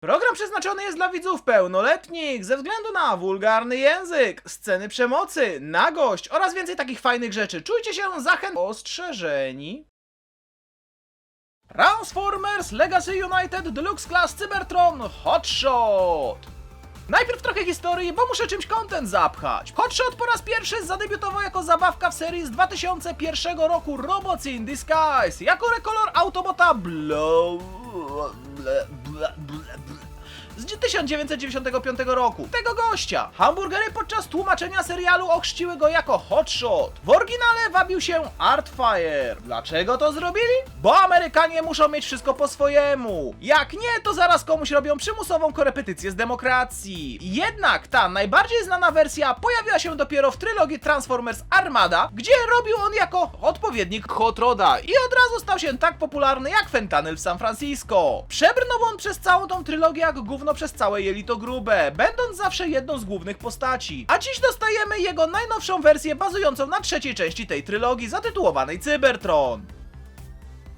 Program przeznaczony jest dla widzów pełnoletnich ze względu na wulgarny język, sceny przemocy, nagość oraz więcej takich fajnych rzeczy. Czujcie się zachęt ostrzeżeni. Transformers Legacy United Deluxe Class Cybertron Hotshot. Najpierw trochę historii, bo muszę czymś content zapchać. Hotshot po raz pierwszy zadebiutował jako zabawka w serii z 2001 roku Robots in Disguise jako rekolor Autobota Blow... 1995 roku. Tego gościa. Hamburgery podczas tłumaczenia serialu ochrzciły go jako Hotshot. W oryginale wabił się Artfire. Dlaczego to zrobili? Bo Amerykanie muszą mieć wszystko po swojemu. Jak nie, to zaraz komuś robią przymusową korepetycję z demokracji. Jednak ta najbardziej znana wersja pojawiła się dopiero w trylogii Transformers Armada, gdzie robił on jako odpowiednik Hot Roda i od razu stał się tak popularny jak fentanyl w San Francisco. Przebrnął on przez całą tą trylogię jak gówno przez całe jelito grube, będąc zawsze jedną z głównych postaci. A dziś dostajemy jego najnowszą wersję bazującą na trzeciej części tej trylogii zatytułowanej Cybertron.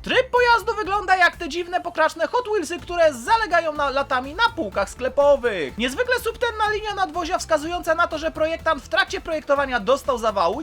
Tryb pojazdu wygląda jak te dziwne pokraczne Hot Wheelsy, które zalegają na latami na półkach sklepowych. Niezwykle subtelna linia nadwozia wskazująca na to, że projektant w trakcie projektowania dostał zawału.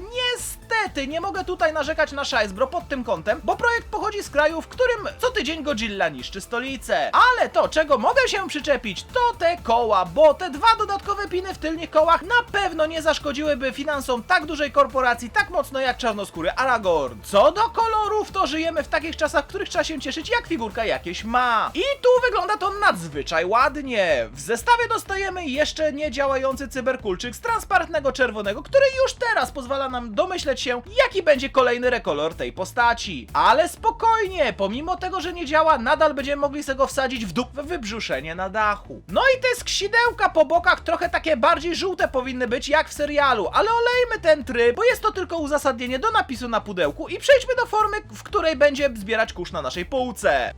Niestety nie mogę tutaj narzekać na Szajsbro pod tym kątem, bo projekt pochodzi z kraju, w którym co tydzień Godzilla niszczy stolicę. Ale to, czego mogę się przyczepić, to te koła, bo te dwa dodatkowe piny w tylnych kołach na pewno nie zaszkodziłyby finansom tak dużej korporacji tak mocno jak czarnoskóry Aragorn. Co do kolorów, to żyjemy w takich czasach, w których trzeba się cieszyć jak figurka jakieś ma. I tu wygląda to nadzwyczaj ładnie. W zestawie dostajemy jeszcze niedziałający cyberkulczyk z transparentnego czerwonego, który już teraz pozwala nam domyśleć się, jaki będzie kolejny rekolor tej postaci. Ale spokojnie, pomimo tego, że nie działa, nadal będziemy mogli sobie go wsadzić w dup wybrzuszenie na dachu. No i te skrzydełka po bokach trochę takie bardziej żółte powinny być jak w serialu, ale olejmy ten tryb, bo jest to tylko uzasadnienie do napisu na pudełku i przejdźmy do formy, w której będzie zbierać kurz na naszej półce.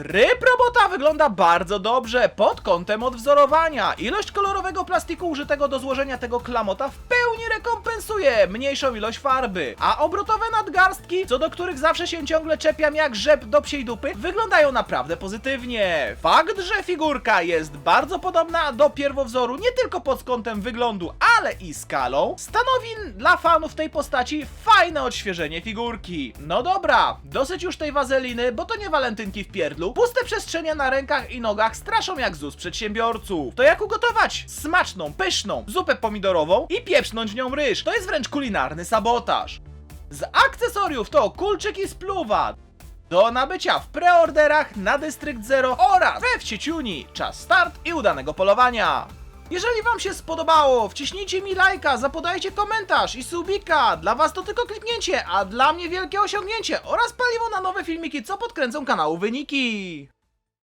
Tryb robota wygląda bardzo dobrze pod kątem odwzorowania. Ilość kolorowego plastiku użytego do złożenia tego klamota w pełni rekompensuje mniejszą ilość farby, a obrotowe nadgarstki, co do których zawsze się ciągle czepiam jak rzep do psiej dupy, wyglądają naprawdę pozytywnie. Fakt, że figurka jest bardzo podobna do pierwowzoru nie tylko pod kątem wyglądu, ale i skalą, stanowi dla fanów tej postaci fajne odświeżenie figurki. No dobra, dosyć już tej wazeliny, bo to nie walentynki w pierdlu. Puste przestrzenie na rękach i nogach straszą jak ZUS przedsiębiorców. To jak ugotować smaczną, pyszną zupę pomidorową i pieprznąć nią ryż. To jest wręcz kulinarny sabotaż. Z akcesoriów to kulczyk i spluwa. Do nabycia w preorderach na Dystrykt Zero oraz we wcieciuni. Czas start i udanego polowania. Jeżeli wam się spodobało, wciśnijcie mi lajka, zapodajcie komentarz i subika. Dla was to tylko kliknięcie, a dla mnie wielkie osiągnięcie oraz paliwo na nowe filmiki, co podkręcą kanału wyniki.